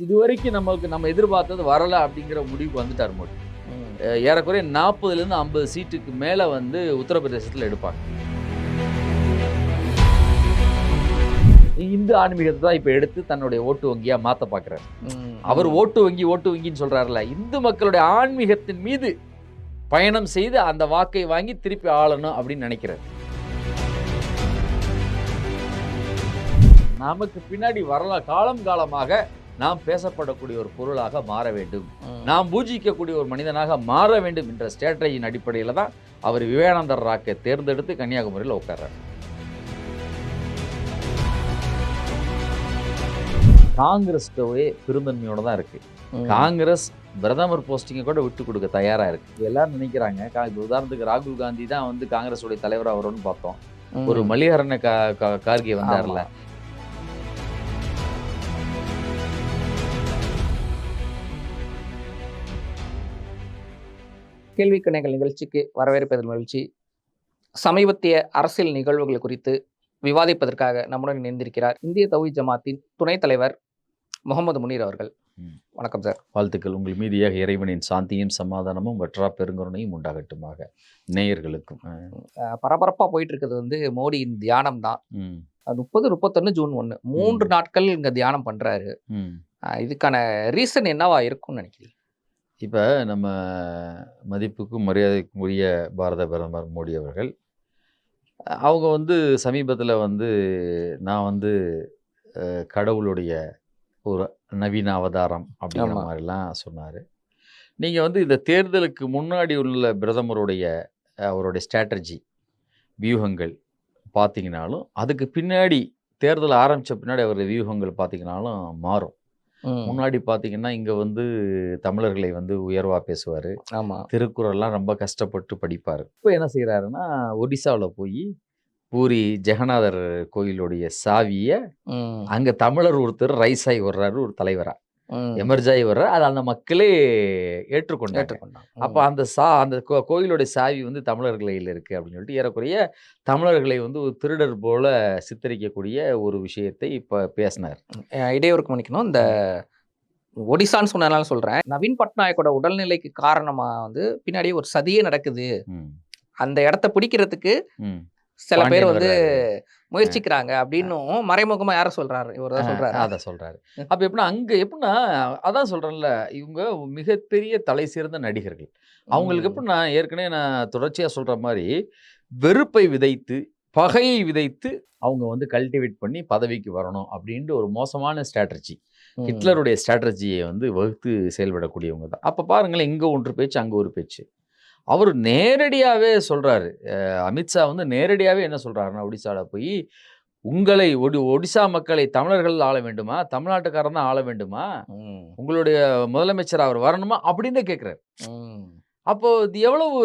இதுவரைக்கும் நமக்கு நம்ம எதிர்பார்த்தது வரல அப்படிங்கிற முடிவுக்கு வந்துட்டார் மோடி. ஏறக்குறைய நாற்பதுலேருந்து ஐம்பது சீட்டுக்கு மேலே வந்து உத்தரப்பிரதேசத்தில் எடுப்பாங்க. இந்து ஆன்மீகத்தை தான் இப்போ எடுத்து தன்னுடைய ஓட்டு வங்கியாக மாற்ற பார்க்குறாரு அவர் ஓட்டு வங்கி ஓட்டு வங்கின்னு சொல்றாருல இந்து மக்களுடைய ஆன்மீகத்தின் மீது பயணம் செய்து அந்த வாக்கை வாங்கி திருப்பி ஆளணும் அப்படின்னு நினைக்கிறார். நமக்கு பின்னாடி வரல காலம் காலமாக நாம் பேசப்படக்கூடிய ஒரு பொருளாக மாற வேண்டும். நாம் பூஜிக்கக்கூடிய ஒரு மனிதனாக மாற வேண்டும் என்ற ஸ்ட்ராட்டஜியின் அடிப்படையில் தான் அவர் விவேகானந்தர் ராக்கை தேர்ந்தெடுத்து கன்னியாகுமரியில் உட்கார்றார். காங்கிரஸ்டவே பெருந்தன்மையோட தான் இருக்கு. காங்கிரஸ் பிரதமர் போஸ்டிங்கை கூட விட்டு கொடுக்க தயாரா இருக்கு. எல்லாரும் நினைக்கிறாங்க உதாரணத்துக்கு ராகுல் காந்தி தான் வந்து காங்கிரஸுடைய தலைவராக வரும்னு பார்த்தோம். ஒரு மல்லிகரண கார்கே வந்தார்ல. கேள்வி கணைகள் நிகழ்ச்சிக்கு வரவேற்பதில் மகிழ்ச்சி. சமீபத்திய அரசியல் நிகழ்வுகள் குறித்து விவாதிப்பதற்காக நம்முடன் இணைந்திருக்கிறார் இந்திய தௌஹி ஜமாத்தின் துணைத் தலைவர் முகமது முனீர் அவர்கள். வணக்கம் சார். வாழ்த்துக்கள். உங்கள் மீதியாக இறைவனின் சாந்தியும் சமாதானமும் வற்றா பெருங்கருணையும் உண்டாகட்டுமாக நேயர்களுக்கும். அஹ், அஹ் பரபரப்பா போயிட்டு இருக்கிறது வந்து மோடியின் தியானம் தான். முப்பது முப்பத்தொன்னு ஜூன் ஒன்று மூன்று நாட்கள் இங்க தியானம். அஹ் இதுக்கான ரீசன் என்னவா இருக்கும்னு நினைக்கிறீங்க? இப்போ நம்ம மதிப்புக்கும் மரியாதைக்கும் உரிய பாரத பிரதமர் மோடி அவர்கள் அவங்க வந்து சமீபத்தில் வந்து நான் வந்து கடவுளுடைய ஒரு நவீன அவதாரம் அப்படிங்கிற. மாதிரிலாம் சொன்னார் நீங்கள் வந்து இந்த தேர்தலுக்கு முன்னாடி உள்ள பிரதமருடைய அவருடைய ஸ்ட்ராட்டஜி வியூகங்கள் பார்த்தீங்கனாலும் அதுக்கு பின்னாடி தேர்தல் ஆரம்பித்த பின்னாடி அவருடைய வியூகங்கள் பார்த்தீங்கனாலும் மாறும். முன்னாடி பார்த்தீங்கன்னா இங்கே வந்து தமிழர்களை வந்து உயர்வாக பேசுவார். ஆமா. திருக்குறள்லாம் ரொம்ப கஷ்டப்பட்டு படிப்பார். இப்போ என்ன செய்கிறாருன்னா ஒடிசாவில் போய் பூரி ஜெகநாதர் கோயிலுடைய சாவியை. அங்கே தமிழர் ஒருத்தர் ரைஸாகி வர்றாரு ஒரு தலைவராக ம். எமர்ஜாகி வர்றாரு. அதை அந்த மக்களே ஏற்றுக்கொண்டாங்க. ஏற்றுக்கொண்டாங்க. அப்போ அந்த சா அந்த கோ கோயிலுடைய சாவி வந்து தமிழர் கையில் இருக்குது அப்படின்னு சொல்லிட்டு ஏறக்குறைய தமிழர்களை வந்து ஒரு திருடர் போல சித்தரிக்கக்கூடிய ஒரு விஷயத்தை இப்போ பேசினார். இடையூறுக்கு மன்னிக்கணும். இந்த ஒடிசான்னு சொன்னதுனால சொல்றேன். நவீன் பட்நாயக்கோட உடல்நிலைக்கு காரணமா வந்து பின்னாடியே ஒரு சதியே நடக்குது. அந்த இடத்த பிடிக்கிறதுக்கு சில பேர் வந்து. முயற்சிக்கிறாங்க அப்படின்னும் மறைமுகமா யார சொல்றாரு. இவர் தான் சொல்றாரு. அதை சொல்றாரு. அப்ப எப்படின்னா அங்க எப்படின்னா அதான் சொல்றேன்ல இவங்க மிகப்பெரிய தலை சிறந்த நடிகர்கள். அவங்களுக்கு எப்படின்னா ஏற்கனவே நான் தொடர்ச்சியா சொல்ற மாதிரி வெறுப்பை விதைத்து பகையை விதைத்து அவங்க வந்து கல்டிவேட் பண்ணி பதவிக்கு வரணும் அப்படின்ட்டு ஒரு மோசமான ஸ்ட்ராட்டஜி. ஹிட்லருடைய ஸ்ட்ராட்டஜியை வந்து வகுத்து செயல்படக்கூடியவங்க தான். அப்போ பாருங்களேன் இங்கே ஒன்று பேச்சு அங்கே ஒரு பேச்சு. அவர் நேரடியாகவே சொல்கிறாரு அமித்ஷா வந்து நேரடியாகவே என்ன சொல்கிறாருன்னா ஒடிசாவில் போய் உங்களை ஒடி ஒடிசா மக்களை தமிழர்கள் ஆள வேண்டுமா? தமிழ்நாட்டுக்காரன் தான் ஆள வேண்டுமா. உங்களுடைய முதலமைச்சர் அவர் வரணுமா? அப்படின்னு கேட்குறாரு. அப்போ இது எவ்வளவு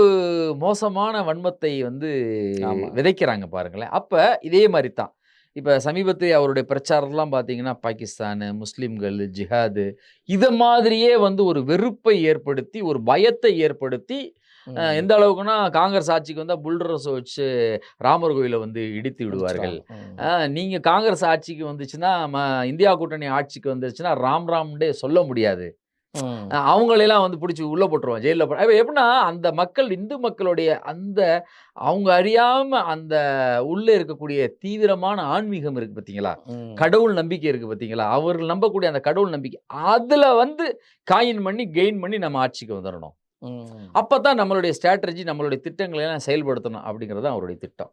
மோசமான வன்மத்தை வந்து. விதைக்கிறாங்க பாருங்களேன். அப்போ இதே மாதிரி தான் இப்போ சமீபத்தில் அவருடைய பிரச்சாரம்லாம் பார்த்தீங்கன்னா பாகிஸ்தானு முஸ்லீம்கள் ஜிஹாது இதை மாதிரியே வந்து ஒரு வெறுப்பை ஏற்படுத்தி ஒரு பயத்தை ஏற்படுத்தி எந்த அளவுக்குன்னா காங்கிரஸ் ஆட்சிக்கு வந்தால் புல்டரஸ் வச்சு ராமர் கோயிலை வந்து இடித்து விடுவார்கள் ம். அஹ், நீங்க காங்கிரஸ் ஆட்சிக்கு வந்துச்சுன்னா இந்தியா கூட்டணி ஆட்சிக்கு வந்துருச்சுன்னா ராம் ராம்டே சொல்ல முடியாது அவங்களெல்லாம் வந்து பிடிச்சி உள்ளே போட்டுருவோம் ஜெயிலில் அப்ப எப்படின்னா அந்த மக்கள் இந்து மக்களுடைய அந்த அவங்க அறியாம அந்த உள்ளே இருக்கக்கூடிய தீவிரமான ஆன்மீகம் இருக்கு பார்த்தீங்களா. கடவுள் நம்பிக்கை இருக்கு பார்த்தீங்களா அவர்கள் நம்பக்கூடிய அந்த கடவுள் நம்பிக்கை அதில் வந்து காயின் பண்ணி கெயின் பண்ணி நம்ம ஆட்சிக்கு வந்துடணும். அப்போ தான் நம்மளுடைய ஸ்ட்ராட்டஜி நம்மளுடைய திட்டங்களை எல்லாம் செயல்படுத்தணும் அப்படிங்கிறது தான் அவருடைய திட்டம்.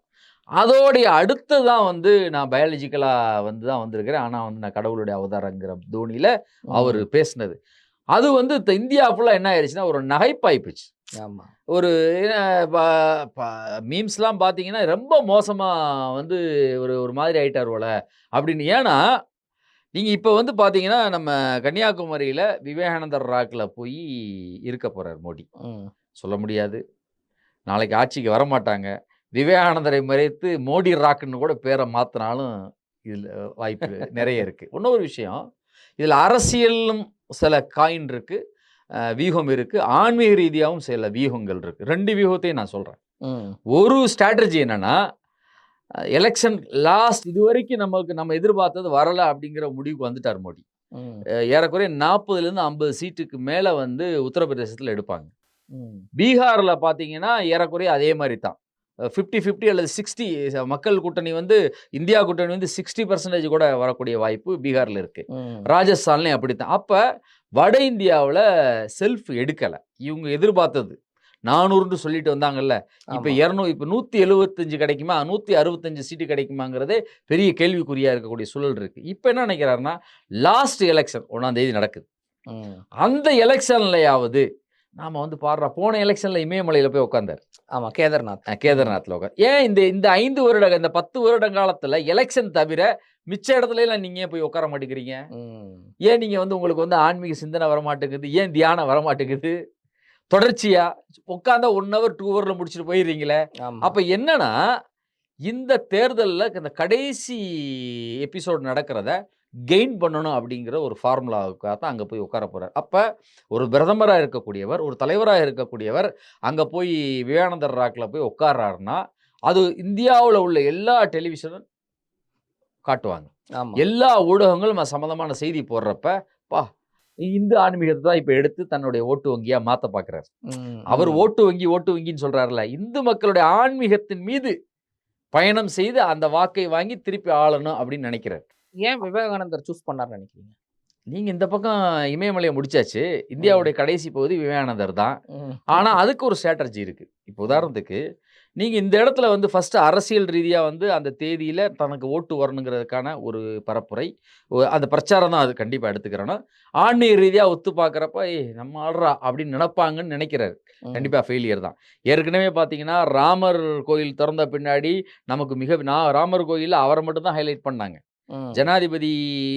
அதோடைய அடுத்து தான் வந்து நான் பயாலஜிக்கலாக வந்து தான் வந்திருக்கிறேன். ஆனால் வந்து நான் கடவுளுடைய அவதாரங்கிற தோனியில் அவர் பேசினது. அது வந்து த- இந்தியா ஃபுல்லாக என்ன ஆயிடுச்சுன்னா ஒரு நகைப்பாய்ப்புச்சு ஆமா. ஒரு மீம்ஸ்லாம் பார்த்தீங்கன்னா ரொம்ப மோசமாக வந்து ஒரு ஒரு மாதிரி ஆயிட்டார் போல அப்படின்னு. ஏன்னா நீங்கள் இப்போ வந்து பார்த்தீங்கன்னா நம்ம கன்னியாகுமரியில் விவேகானந்தர் ராக்கில் போய் இருக்க போகிறார் மோடி. சொல்ல முடியாது. நாளைக்கு ஆட்சிக்கு வர மாட்டாங்க. விவேகானந்தரை மறைத்து மோடி ராக்குன்னு கூட பேரை மாற்றினாலும் இதில் வாய்ப்பு நிறைய இருக்குது இன்னொரு விஷயம் இதில் அரசியலும் சில காயின் இருக்குது வியூகம் இருக்குது ஆன்மீக ரீதியாகவும் சில வியூகங்கள் இருக்குது ரெண்டு வியூகத்தையும் நான் சொல்கிறேன். ஒரு ஸ்ட்ராட்டஜி என்னன்னா எலெக்ஷன் லாஸ்ட் இது வரைக்கும் நமக்கு நம்ம எதிர்பார்த்தது வரல அப்படிங்கிற முடிவுக்கு வந்துட்டார் மோடி. ஏறக்குறைய நாற்பதுலேருந்து ஐம்பது சீட்டுக்கு மேலே வந்து உத்தரப்பிரதேசத்தில் எடுப்பாங்க. பீகாரில் பார்த்தீங்கன்னா ஏறக்குறைய அதே மாதிரி தான். ஃபிஃப்டி ஃபிஃப்டி அல்லது சிக்ஸ்டி மக்கள் கூட்டணி வந்து இந்தியா கூட்டணி வந்து சிக்ஸ்டி பர்சன்டேஜ் கூட வரக்கூடிய வாய்ப்பு பீகாரில் இருக்குது ராஜஸ்தான்லேயும் அப்படித்தான். அப்போ வட இந்தியாவில் செல்ஃப் எடுக்கலை. இவங்க எதிர்பார்த்தது. நானூறுன்னு சொல்லிட்டு வந்தாங்கல்ல. இப்போ. இரநூறு இப்போ நூற்றி எழுபத்தஞ்சு கிடைக்குமா? நூற்றி அறுபத்தஞ்சு சீட்டு கிடைக்குமாங்கிறதே பெரிய கேள்விக்குறியாக இருக்கக்கூடிய சூழல் இருக்குது இப்போ என்ன நினைக்கிறாருன்னா லாஸ்ட் எலெக்ஷன் ஒன்றாம் தேதி நடக்குது. அந்த எலெக்ஷன்லையாவது நாம் வந்து பாடுற போன எலெக்ஷனில் இமயமலையில் போய் உட்காந்தார் ஆமா கேதார்நாத். கேதார்நாத்தில் உட்கார் ஏன் இந்த இந்த ஐந்து வருட இந்த பத்து வருட காலத்தில் எலெக்ஷன் தவிர மிச்ச இடத்துல எல்லாம் நீங்கள் ஏன் போய் உட்கார மாட்டேங்கிறீங்க? ஏன் நீங்கள் வந்து உங்களுக்கு வந்து ஆன்மீக சிந்தனை வரமாட்டேங்குது? ஏன் தியானம் வரமாட்டேங்குது? தொடர்ச்சியா உட்காந்தா ஒன் ஹவர் டூ ஹவரில் முடிச்சுட்டு போயிடுறீங்களே. அப்போ என்னன்னா இந்த தேர்தலில் இந்த கடைசி எபிசோட் நடக்கிறத கெயின் பண்ணணும் அப்படிங்கிற ஒரு ஃபார்முலாவுக்காக தான் அங்கே போய் உட்கார போகிறார் அப்போ ஒரு பிரதமராக இருக்கக்கூடியவர் ஒரு தலைவராக இருக்கக்கூடியவர் அங்கே போய் விவேகானந்தர் ராக்கில் போய் உட்கார்றாருன்னா அது இந்தியாவில் உள்ள எல்லா டெலிவிஷனும் காட்டுவாங்க. எல்லா ஊடகங்களும் சம்மந்தமான செய்தி போடுறப்ப பா இந்து ஆன்மீகத்தை தான் இப்போ எடுத்து தன்னுடைய ஓட்டு வங்கியாக மாற்ற பார்க்குறாரு அவர் ஓட்டு வங்கி ஓட்டு வங்கின்னு சொல்றாருல இந்து மக்களுடைய ஆன்மீகத்தின் மீது பயணம் செய்து அந்த வாக்கை வாங்கி திருப்பி ஆளணும் அப்படின்னு நினைக்கிறார். ஏன் விவேகானந்தர் சூஸ் பண்ணார்னு நினைக்கிறீங்க? நீங்க இந்த பக்கம் இமயமலையை முடிச்சாச்சு இந்தியாவுடைய கடைசி பகுதி விவேகானந்தர் தான். ம், ஆனா அதுக்கு ஒரு ஸ்ட்ராட்டஜி இருக்கு. இப்போ உதாரணத்துக்கு நீங்க இந்த இடத்துல வந்து ஃபர்ஸ்ட் அரசியல் ரீதியா வந்து அந்த தேதியில தனக்கு ஓட்டு வரணுங்கிறதுக்கான ஒரு பரப்புரை. அந்த பிரச்சாரம் தான் அது கண்டிப்பா எடுத்துக்கிறேன்னா ஆன்மீக ரீதியா ஒத்து பார்க்குறப்ப ஏய் நம்ம ஆடுறா அப்படின்னு நினைப்பாங்கன்னு நினைக்கிறாரு. கண்டிப்பாக ஃபெயிலியர் தான். ஏற்கனவே பார்த்தீங்கன்னா ராமர் கோயில் திறந்த பின்னாடி நமக்கு மிக நான் ராமர் கோயிலில் அவரை மட்டும் தான் ஹைலைட் பண்ணாங்க. ஜனாதிபதி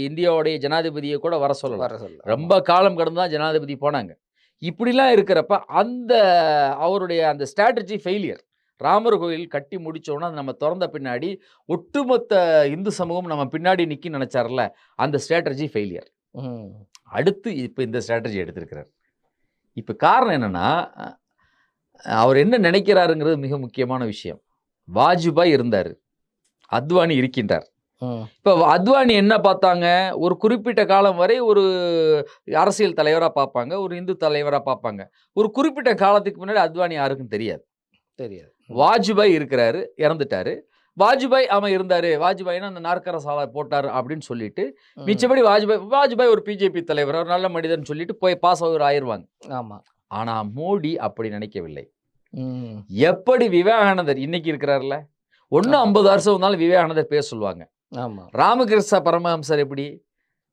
இந்தியாவுடைய ஜனாதிபதியை கூட வர சொல்லலாம் வர சொல்ல ரொம்ப காலம் கடந்து தான் ஜனாதிபதி போனாங்க. இப்படிலாம் இருக்கிறப்ப அந்த அவருடைய அந்த ஸ்ட்ராட்டஜி ஃபெயிலியர் ராமர் கோயில் கட்டி முடிச்சோன்னா நம்ம திறந்த பின்னாடி ஒட்டுமொத்த இந்து சமூகம் நம்ம பின்னாடி நிற்கி நினச்சார்ல அந்த ஸ்ட்ராட்டஜி ஃபெயிலியர் அடுத்து இப்போ இந்த ஸ்ட்ராட்டஜி எடுத்திருக்கிறார். இப்போ காரணம் என்னன்னா அவர் என்ன நினைக்கிறாருங்கிறது மிக முக்கியமான விஷயம். வாஜ்பாய் இருந்தார். அத்வானி இருக்கின்றார். இப்போ அத்வானி என்ன பார்த்தாங்க? ஒரு குறிப்பிட்ட காலம் வரை ஒரு அரசியல் தலைவராக பார்ப்பாங்க ஒரு இந்து தலைவராக பார்ப்பாங்க. ஒரு குறிப்பிட்ட காலத்துக்கு முன்னாடி அத்வானி யாருக்கும் தெரியாது. தெரியாது. வாஜ்பாய் இருக்கிறாரு இறந்துட்டாரு. வாஜ்பாய் அவன் இருந்தாரு. வாஜ்பாய்னா அந்த நாற்கர சாலை போட்டார் அப்படின்னு சொல்லிட்டு மிச்சபடி வாஜ்பாய் வாஜ்பாய் ஒரு பிஜேபி தலைவர் ஒரு நல்ல மனிதன் சொல்லிட்டு போய் பாஸ் ஓவர் ஆயிருவாங்க ஆமா. ஆனா மோடி அப்படி நினைக்கவில்லை. எப்படி விவேகானந்தர் இன்னைக்கு இருக்கிறார்ல? ஒன்று. ஐம்பது வருஷம் வந்தாலும் விவேகானந்தர் பேச சொல்லுவாங்க. ஆமா. ராமகிருஷ்ண பரமஹம்சர் எப்படி?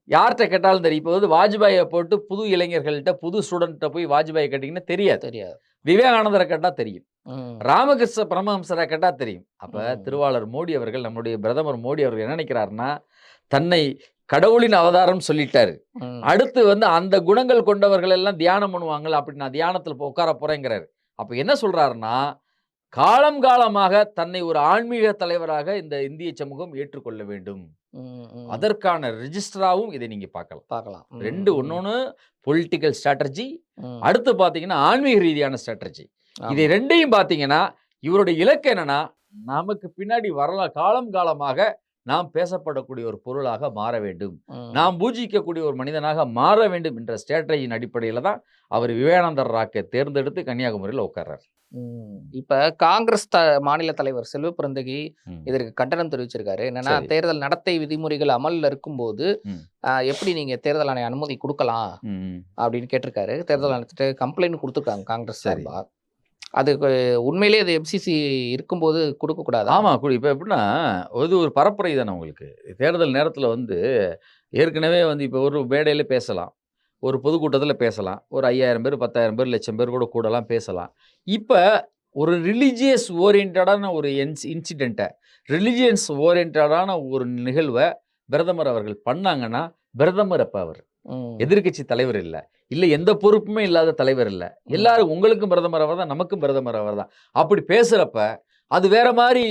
யார்கிட்ட கேட்டாலும் தெரியும். இப்போ வந்து வாஜ்பாயை போட்டு புது இளைஞர்கள்ட்ட புது ஸ்டூடெண்ட்டை போய் வாஜ்பாயை கேட்டிங்கன்னா தெரியாது. தெரியாது. விவேகானந்தரை கேட்டால் தெரியும். ராமகிருஷ்ண பரமஹம்சரை கேட்டால் தெரியும். அப்போ. திருவாளர் மோடி அவர்கள் நம்முடைய பிரதமர் மோடி அவர்கள் என்ன நினைக்கிறாருன்னா தன்னை கடவுளின் அவதாரம் சொல்லிட்டாரு. அடுத்து வந்து அந்த குணங்கள் கொண்டவர்கள் எல்லாம் தியானம் பண்ணுவாங்கல்ல அப்படி நான் தியானத்தில் உட்கார போறேங்கிறாரு. அப்போ என்ன சொல்றாருன்னா காலம் காலமாக தன்னை ஒரு ஆன்மீக தலைவராக இந்த இந்திய சமூகம் ஏற்றுக்கொள்ள வேண்டும். அதற்கான ரெஜிஸ்டராகவும் இதை நீங்க பார்க்கலாம். பார்க்கலாம். ரெண்டு ஒன்னொன்னு பொலிட்டிக்கல் ஸ்ட்ராட்டஜி. அடுத்து பார்த்தீங்கன்னா ஆன்மீக ரீதியான ஸ்ட்ராட்டஜி. இதை ரெண்டையும் பார்த்தீங்கன்னா இவருடைய இலக்கு என்னன்னா நமக்கு பின்னாடி வரல காலம் காலமாக நாம் பேசப்படக்கூடிய ஒரு பொருளாக மாற வேண்டும் நாம் பூஜிக்கக்கூடிய ஒரு மனிதனாக மாற வேண்டும் என்ற ஸ்ட்ராட்டஜியின் அடிப்படையில் தான் அவர் விவேகானந்தர் ராக்கை தேர்ந்தெடுத்து கன்னியாகுமரியில் உட்கார்றார். இப்ப காங்கிரஸ் த மாநில தலைவர் செல்வ பிறந்தகி. இதற்கு கண்டனம் தெரிவிச்சிருக்காரு என்னன்னா. தேர்தல் நடத்தை விதிமுறைகள் அமல்ல இருக்கும்போது எப்படி நீங்க தேர்தல் ஆணைய அனுமதி கொடுக்கலாம். அப்படின்னு கேட்டிருக்காரு தேர்தல் ஆணையத்திட்ட கம்ப்ளைண்ட் கொடுத்துருக்காங்க காங்கிரஸ் சரி. சார்பா அதுக்கு உண்மையிலேயே அது எம்சிசி இருக்கும்போது கொடுக்க கூடாது ஆமா குடி இப்போ எப்படின்னா அது ஒரு பரப்புரை தானே உங்களுக்கு. தேர்தல் நேரத்தில் வந்து ஏற்கனவே வந்து இப்போ ஒரு மேடையில் பேசலாம். ஒரு பொதுக்கூட்டத்தில் பேசலாம். ஒரு ஐயாயிரம் பேர் பத்தாயிரம் பேர் லட்சம் பேர் கூட கூடலாம் பேசலாம். இப்போ ஒரு ரிலீஜியஸ் ஓரியன்டான ஒரு இன்ஸ் இன்சிடெண்ட்டை ரிலிஜியன்ஸ் ஓரியன்டான ஒரு நிகழ்வை பிரதமர் அவர்கள் பண்ணாங்கன்னா பிரதமர் அப்போ அவர். எதிர்க்கட்சி தலைவர் இல்லை. இல்லை எந்த பொறுப்புமே இல்லாத தலைவர் இல்லை. எல்லாரும் உங்களுக்கும் பிரதமர் அவர் தான் நமக்கும் பிரதமர் அவர் தான் அப்படி பேசுகிறப்ப அது வேற மாதிரி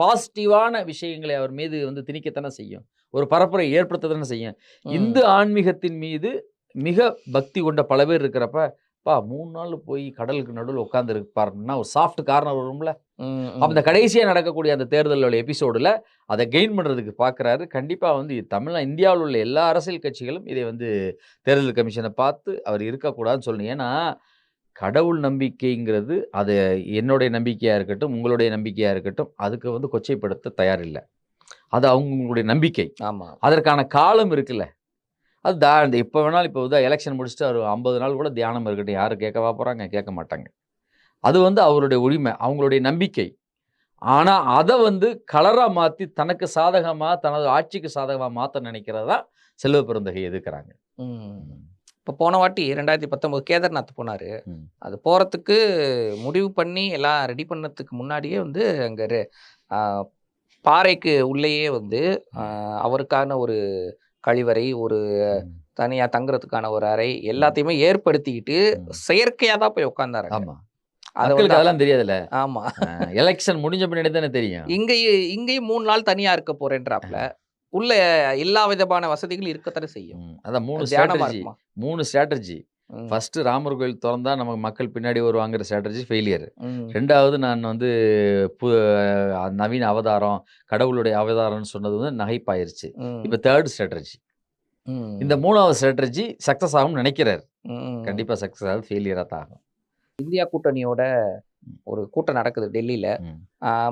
பாசிட்டிவான விஷயங்களை அவர் மீது வந்து திணிக்கத்தானே செய்யும். ஒரு பரப்புரை ஏற்படுத்தத்தானே செய்யும். இந்து ஆன்மீகத்தின் மீது மிக பக்தி கொண்ட பல பேர் இருக்கிறப்ப பா மூணு நாள் போய் கடலுக்கு நடுவில் உட்காந்துருப்பாருன்னா ஒரு சாஃப்ட் கார்னர் வரும்ல? ம், அப்ப இந்த ம். கடைசியா நடக்கக்கூடிய அந்த தேர்தலோட எபிசோடுல அதை கெயின் பண்றதுக்கு பார்க்கறாரு கண்டிப்பா வந்து தமிழ் இந்தியாவில் உள்ள எல்லா அரசியல் கட்சிகளும் இதை வந்து தேர்தல் கமிஷனை பார்த்து அவர் இருக்கக்கூடாதுன்னு சொல்லணும். ஏன்னா கடவுள் நம்பிக்கைங்கிறது அது என்னுடைய நம்பிக்கையா இருக்கட்டும் உங்களுடைய நம்பிக்கையா இருக்கட்டும் அதுக்கு வந்து கொச்சைப்படுத்த தயாரில்லை. அது அவங்களுடைய நம்பிக்கை. ஆமா. அதற்கான காலம் இருக்குல்ல. அது தா இந்த இப்போ வேணாலும் இப்போ தான் எலெக்ஷன் முடிச்சுட்டு அவர் ஐம்பது நாள் கூட தியானம் இருக்கட்டும். யாரும் கேட்கவா போகிறாங்க கேட்க மாட்டாங்க. அது வந்து அவருடைய உரிமை அவங்களுடைய நம்பிக்கை. ஆனால் அதை வந்து கலராக மாற்றி தனக்கு சாதகமாக தனது ஆட்சிக்கு சாதகமாக மாற்ற நினைக்கிறது தான் செல்வ பெருந்தகை எதிர்க்கிறாங்க. ம். இப்போ போன வாட்டி ரெண்டாயிரத்தி பத்தொம்போது கேதார்நாத் போனாரு. அது போறதுக்கு முடிவு பண்ணி எல்லாம் ரெடி பண்ணதுக்கு முன்னாடியே வந்து அங்க பாறைக்கு உள்ளேயே வந்து அவருக்கான ஒரு கழிவறை ஒரு தனியா தங்குறதுக்கான ஒரு அறை எல்லாத்தையுமே ஏற்படுத்திக்கிட்டு ம். செயற்கையா தான் போய் உட்கார்ந்தாரு ஆமாம் அதை மக்களுக்கு வந்து அதெல்லாம் தெரியாதுல்ல. ஆமா. எலெக்ஷன் முடிஞ்ச பின்னாடி தானே தெரியும். இங்கேயும் இங்கேயும் மூணு நாள் தனியா இருக்க போறேன்றாப்ல. உள்ள எல்லா விதமான வசதிகளும் இருக்கத்தானே செய்யும். அதான் மூணு ஸ்ட்ராட்டஜி மூணு ஸ்ட்ராட்டஜி ஃபர்ஸ்ட் ராமர் கோயில் திறந்தா நம்ம மக்கள் பின்னாடி வருவாங்கிற ஸ்ட்ராட்டஜி ஃபெயிலியர். ரெண்டாவது நான் வந்து பு நவீன அவதாரம் கடவுளுடைய அவதாரம்னு சொன்னது வந்து நகைப்பாயிருச்சு இப்போ தேர்ட் ஸ்ட்ராட்டஜி. இந்த மூணாவது ஸ்ட்ராட்டஜி சக்ஸஸ் ஆகும்னு நினைக்கிறார். கண்டிப்பாக சக்ஸஸ் ஆகுது ஃபெயிலியராக தான் ஆகும். இந்தியா கூட்டணியோட ஒரு கூட்டம் நடக்குது டெல்லியில.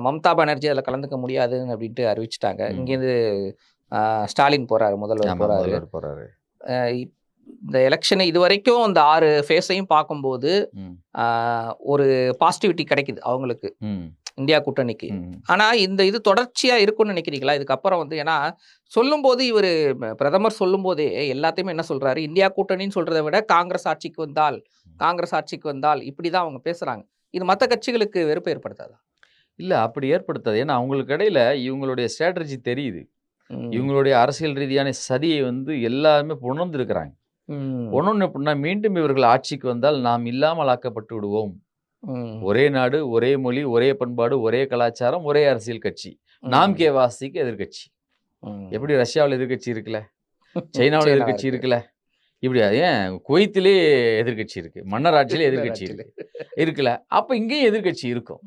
மம்தா பானர்ஜி அதில் கலந்துக்க முடியாதுன்னு அப்படின்ட்டு அறிவிச்சிட்டாங்க. இங்கேருந்து ஸ்டாலின் போறாரு முதல்வர் ஆமா, போறாரு. இந்த எலெக்ஷனை இது வரைக்கும் இந்த ஆறு ஃபேஸையும் பார்க்கும்போது ஒரு பாசிட்டிவிட்டி கிடைக்குது அவங்களுக்கு. இந்தியா கூட்டணிக்கு. ம். ஆனா இந்த இது தொடர்ச்சியா இருக்கும்னு நினைக்கிறீங்களா? இதுக்கப்புறம் வந்து ஏன்னா சொல்லும்போது இவர் பிரதமர் சொல்லும்போதே எல்லாத்தையுமே என்ன சொல்றாரு? இந்தியா கூட்டணின்னு சொல்றதை விட காங்கிரஸ் ஆட்சிக்கு வந்தால் காங்கிரஸ் ஆட்சிக்கு வந்தால் இப்படிதான் அவங்க பேசுறாங்க. இது மற்ற கட்சிகளுக்கு வெறுப்பு ஏற்படுத்தாதா? இல்ல அப்படி ஏற்படுத்தாது. ஏன்னா அவங்களுக்கு இடையில இவங்களுடைய ஸ்ட்ராட்டஜி தெரியுது. இவங்களுடைய அரசியல் ரீதியான சதியை வந்து எல்லாருமே உணர்ந்திருக்கிறாங்க ம். ஒன்னொன்று எப்படின்னா மீண்டும் இவர்கள் ஆட்சிக்கு வந்தால் நாம் இல்லாமல் ஆக்கப்பட்டு விடுவோம். ஒரே நாடு ஒரே மொழி ஒரே பண்பாடு ஒரே கலாச்சாரம் ஒரே அரசியல் கட்சி நாம் கே வாசிக்கு எதிர்க்கட்சி ம். எப்படி ரஷ்யாவில் எதிர்க்கட்சி இருக்குல்ல சைனாவில் இருக்கு. இருக்குல்ல இப்படி ஏன் குவைத்திலே எதிர்க்கட்சி இருக்கு மன்னர் ஆட்சியிலே எதிர்க்கட்சி இருக்கு இருக்குல்ல அப்ப இங்கேயும் எதிர்க்கட்சி இருக்கும்.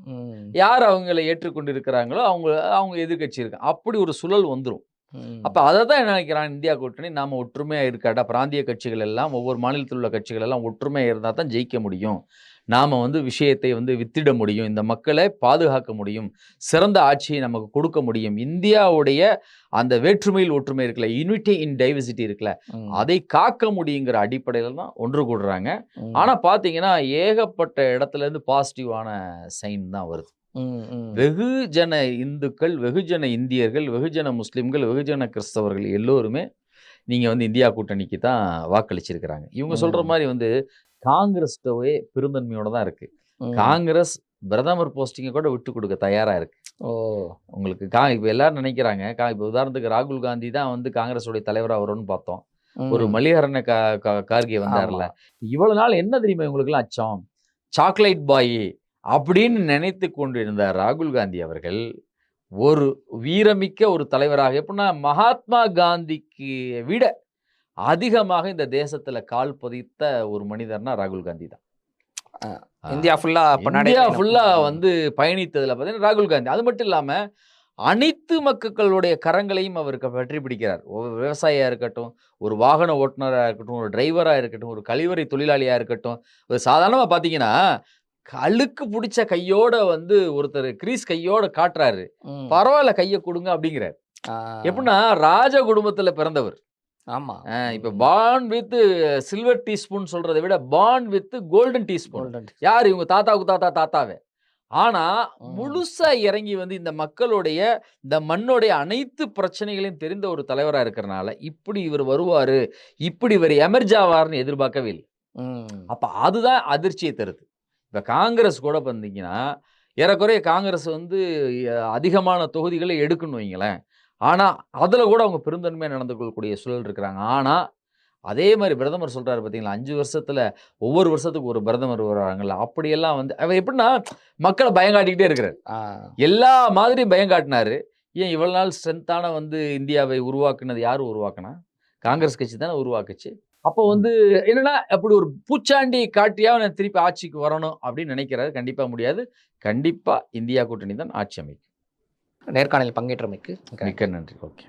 யார் அவங்களை ஏற்றுக்கொண்டு இருக்கிறாங்களோ அவங்க அவங்க எதிர்க்கட்சி இருக்கு அப்படி ஒரு சுழல் வந்துரும் ம். அப்ப அதை தான் என்ன நினைக்கிறான்? இந்தியா கூட்டணி நாம ஒற்றுமையா இருக்காட்டா பிராந்திய கட்சிகள் எல்லாம் ஒவ்வொரு மாநிலத்தில் உள்ள கட்சிகள் எல்லாம் ஒற்றுமையா இருந்தா தான் ஜெயிக்க முடியும். நாம வந்து விஷயத்தை வந்து வித்திட முடியும். இந்த மக்களை பாதுகாக்க முடியும். சிறந்த ஆட்சியை நமக்கு கொடுக்க முடியும். இந்தியாவுடைய அந்த வேற்றுமையில் ஒற்றுமை இருக்குல்ல யூனிட்டி இன் டைவர்சிட்டி இருக்குல்ல. அதை காக்க முடியுங்கிற அடிப்படையில தான் ஒன்று கூடுறாங்க. ஆனா பாத்தீங்கன்னா ஏகப்பட்ட இடத்துல இருந்து பாசிட்டிவான சைன் தான் வருது. வெகுஜன இந்துக்கள் வெகுஜன இந்தியர்கள் வெகுஜன முஸ்லிம்கள் வெகுஜன கிறிஸ்தவர்கள் எல்லோருமே நீங்க வந்து இந்தியா கூட்டணிக்கு தான் வாக்களிச்சிருக்கிறாங்க இவங்க சொல்ற ம். மாதிரி வந்து காங்கிரஸ்டவே பெருந்தன்மையோட தான் இருக்கு ம். காங்கிரஸ் பிரதமர் போஸ்டிங்கை கூட விட்டு கொடுக்க தயாரா இருக்கு ஓ உங்களுக்கு கா இப்போ எல்லாரும் நினைக்கிறாங்க கா இப்போ உதாரணத்துக்கு ராகுல் காந்தி தான் வந்து காங்கிரஸோடைய தலைவராக வரும்னு பார்த்தோம் ஒரு. மல்லிகரண கார்கே வந்தார்ல. இவ்வளவு நாள் என்ன தெரியுமா இவங்களுக்குலாம் அச்சம் சாக்லேட் பாய் அப்படின்னு நினைத்து கொண்டிருந்தார் ராகுல் காந்தி அவர்கள் ஒரு வீரமிக்க ஒரு தலைவராக எப்படின்னா மகாத்மா காந்திக்கு விட அதிகமாக இந்த தேசத்துல கால் பதித்த ஒரு மனிதர்னா ராகுல் காந்தி தான். இந்தியா ஃபுல்லா அப்ப இந்தியா நடைபயணம். ஃபுல்லா ம். வந்து பயணித்ததுல பார்த்தீங்கன்னா ராகுல் காந்தி அது மட்டும் இல்லாம அனைத்து மக்களுடைய கரங்களையும் அவர் பற்றி பிடிக்கிறார் ஒரு விவசாயியா இருக்கட்டும் ஒரு வாகன ஓட்டுநரா இருக்கட்டும் ஒரு டிரைவரா இருக்கட்டும் ஒரு கழிவறை தொழிலாளியா இருக்கட்டும் ஒரு சாதாரணமா பாத்தீங்கன்னா அழுக்கு பிடிச்ச கையோட வந்து ஒருத்தர் கிரீஸ் கையோட காட்டுறாரு. பரவாயில்ல கையை கொடுங்க அப்படிங்கிறார். எப்படின்னா ராஜ குடும்பத்துல பிறந்தவர். ஆமா. இப்ப பான் வித் சில்வர் டீஸ்பூன் சொல்றதை விட பான் வித் கோல்டன் டீஸ்பூன். யார்? இவங்க தாத்தாவுக்கு தாத்தா தாத்தாவே. ஆனா. முழுசா இறங்கி வந்து இந்த மக்களுடைய இந்த மண்ணுடைய அனைத்து பிரச்சனைகளையும் தெரிந்த ஒரு தலைவரா இருக்கிறனால இப்படி இவர் வருவாரு இப்படி இவர் எமர்ஜாவார்னு எதிர்பார்க்கவே இல்லை. அப்ப அதுதான் அதிர்ச்சியை தருது. இப்ப காங்கிரஸ் கூட பார்த்தீங்கன்னா ஏறக்குறைய காங்கிரஸ் வந்து அதிகமான தொகுதிகளை எடுக்கணும் வைங்களேன். ஆனா அதுல கூட அவங்க பெருந்தன்மையா நடந்து கொள்ளக்கூடிய சூழல் இருக்கிறாங்க. ஆனா அதே மாதிரி பிரதமர் சொல்றாரு பார்த்தீங்களா அஞ்சு வருஷத்துல ஒவ்வொரு வருஷத்துக்கு ஒரு பிரதமர் வர்றாங்கல்ல அப்படியெல்லாம் வந்து அவர் எப்படின்னா மக்களை பயங்காட்டிக்கிட்டே இருக்கிறார். எல்லா மாதிரியும் பயம் காட்டினாரு. ஏன் இவ்வளவு நாள் ஸ்ட்ரென்த்தான வந்து இந்தியாவை உருவாக்குனது யார் உருவாக்குனா? காங்கிரஸ் கட்சி தானே உருவாக்குச்சு. அப்போ வந்து என்னன்னா அப்படி ஒரு பூச்சாண்டி காட்டியா நான் திருப்பி ஆட்சிக்கு வரணும் அப்படின்னு நினைக்கிறாரு. கண்டிப்பா முடியாது. கண்டிப்பா இந்தியா கூட்டணி தான் ஆட்சி அமைக்கும். நேர்காணலில் பங்கேற்றமைக்கு மிக்க மிக்க நன்றி. ஓகே.